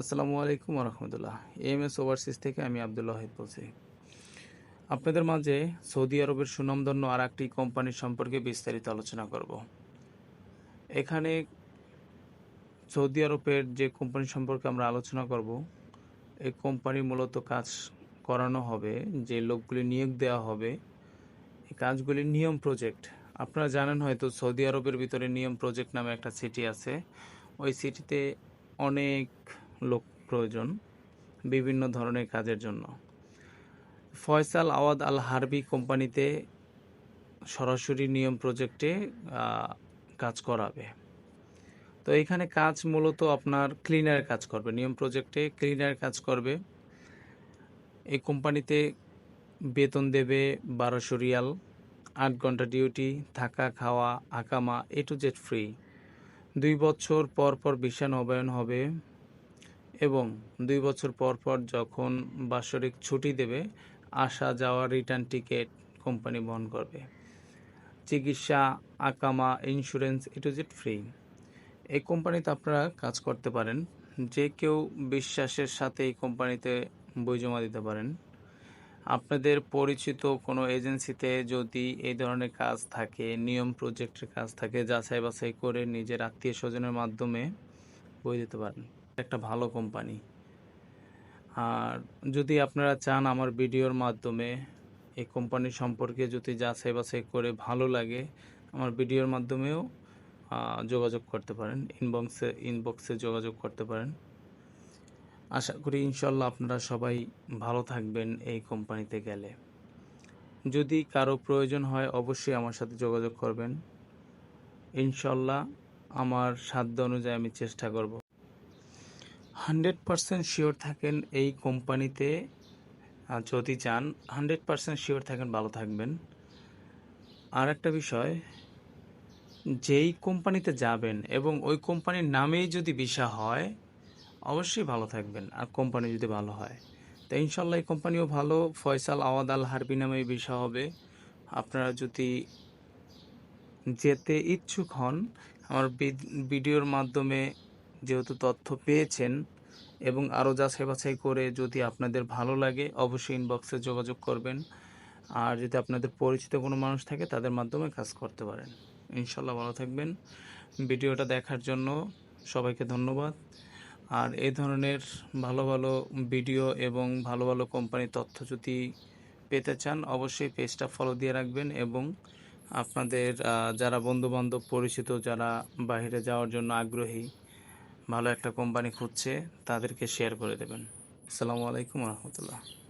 আসসালামু আলাইকুম রহমতুল্লাহ M S overseas থেকে আমি আবদুল্লাহ ওয়াহিদ বলছি। আপনাদের মাঝে সৌদি আরবের সুনামধন্য আর একটি কোম্পানি সম্পর্কে বিস্তারিত আলোচনা করব। এখানে সৌদি আরবের যে কোম্পানি সম্পর্কে আমরা আলোচনা করব, এই কোম্পানি মূলত কাজ করানো হবে, যে লোকগুলি নিয়োগ দেওয়া হবে, এই কাজগুলি নিয়ম প্রজেক্ট আপনারা জানেন হয়তো সৌদি আরবের ভিতরে নিয়ম প্রজেক্ট নামে একটা সিটি আছে। ওই সিটিতে অনেক লোক প্রয়োজন বিভিন্ন ধরনের কাজের জন্য। ফয়সাল আওয়াদ আল হারবি কোম্পানিতে সরাসরি নিয়ম প্রজেক্টে কাজ করাবে। তো এখানে কাজ মূলত আপনার ক্লিনার কাজ করবে, নিয়ম প্রজেক্টে ক্লিনার কাজ করবে। এই কোম্পানিতে বেতন দেবে বারোশো রিয়াল, আট ঘণ্টা ডিউটি, থাকা, খাওয়া, আকামা এ টু জেড ফ্রি। দুই বছর পর পর ভিসা নবায়ন হবে। এবং দুই বছর পর পর যখন বাৎসরিক ছুটি দেবে, আসা যাওয়া রিটার্ন টিকিট কোম্পানি বহন করবে। চিকিৎসা, আকামা insurance A to Z free এই কোম্পানিতে আপনারা কাজ করতে পারেন। যে কেউ বিশ্বাসের সাথে এই কোম্পানিতে বই জমা দিতে পারেন। আপনাদের পরিচিত কোনো এজেন্সিতে যদি এই ধরনের কাজ থাকে, নিয়ম প্রজেক্টের কাজ থাকে যাচাই বাছাই করে নিজের আত্মীয় স্বজনের মাধ্যমে বই দিতে পারেন। একটা ভালো কোম্পানি। আর যদি আপনারা চান আমার ভিডিওর মাধ্যমে এই কোম্পানি সম্পর্কে যদি যাচাই বাছাই করে ভালো লাগে, আমার ভিডিওর মাধ্যমেও যোগাযোগ করতে পারেন। ইনবক্সে ইনবক্সে যোগাযোগ করতে পারেন। আশা করি ইনশাল্লাহ আপনারা সবাই ভালো থাকবেন এই কোম্পানিতে গেলে। যদি কারও প্রয়োজন হয়, অবশ্যই আমার সাথে যোগাযোগ করবেন। ইনশাল্লাহ আমার সাধ্য অনুযায়ী আমি চেষ্টা করব। হান্ড্রেড পারসেন্ট শিওর থাকেন এই কোম্পানিতে। যদি চান, হান্ড্রেড পারসেন্ট শিওর থাকেন, ভালো থাকবেন। আর একটা বিষয়, যেই কোম্পানিতে যাবেন এবং ওই কোম্পানির নামেই যদি ভিসা হয়, অবশ্যই ভালো থাকবেন, আর কোম্পানি যদি ভালো হয়। তো ইনশাল্লাহ এই কোম্পানিও ভালো। ফয়সাল আওয়াদ আল হারবি নামে ভিসা হবে। আপনারা যদি যেতে ইচ্ছুক হন, আমার ভিড- ভিডিওর মাধ্যমে যেহেতু তথ্য পেয়েছেন এবং আরও যাচাই বাছাই করে যদি আপনাদের ভালো লাগে, অবশ্যই ইনবক্সে যোগাযোগ করবেন। আর যদি আপনাদের পরিচিত কোনো মানুষ থাকে, তাদের মাধ্যমে কাজ করতে পারেন। ইনশাল্লাহ ভালো থাকবেন। ভিডিওটা দেখার জন্য সবাইকে ধন্যবাদ। আর এই ধরনের ভালো ভালো ভিডিও এবং ভালো ভালো কোম্পানির তথ্য যদি পেতে চান, অবশ্যই পেজটা ফলো দিয়ে রাখবেন এবং আপনাদের যারা বন্ধু বান্ধব পরিচিত, যারা বাইরে যাওয়ার জন্য আগ্রহী ভালো একটা কোম্পানি খুঁজছে তাদেরকে শেয়ার করে দেবেন। আসসালামু আলাইকুম রহমতুল্লাহ।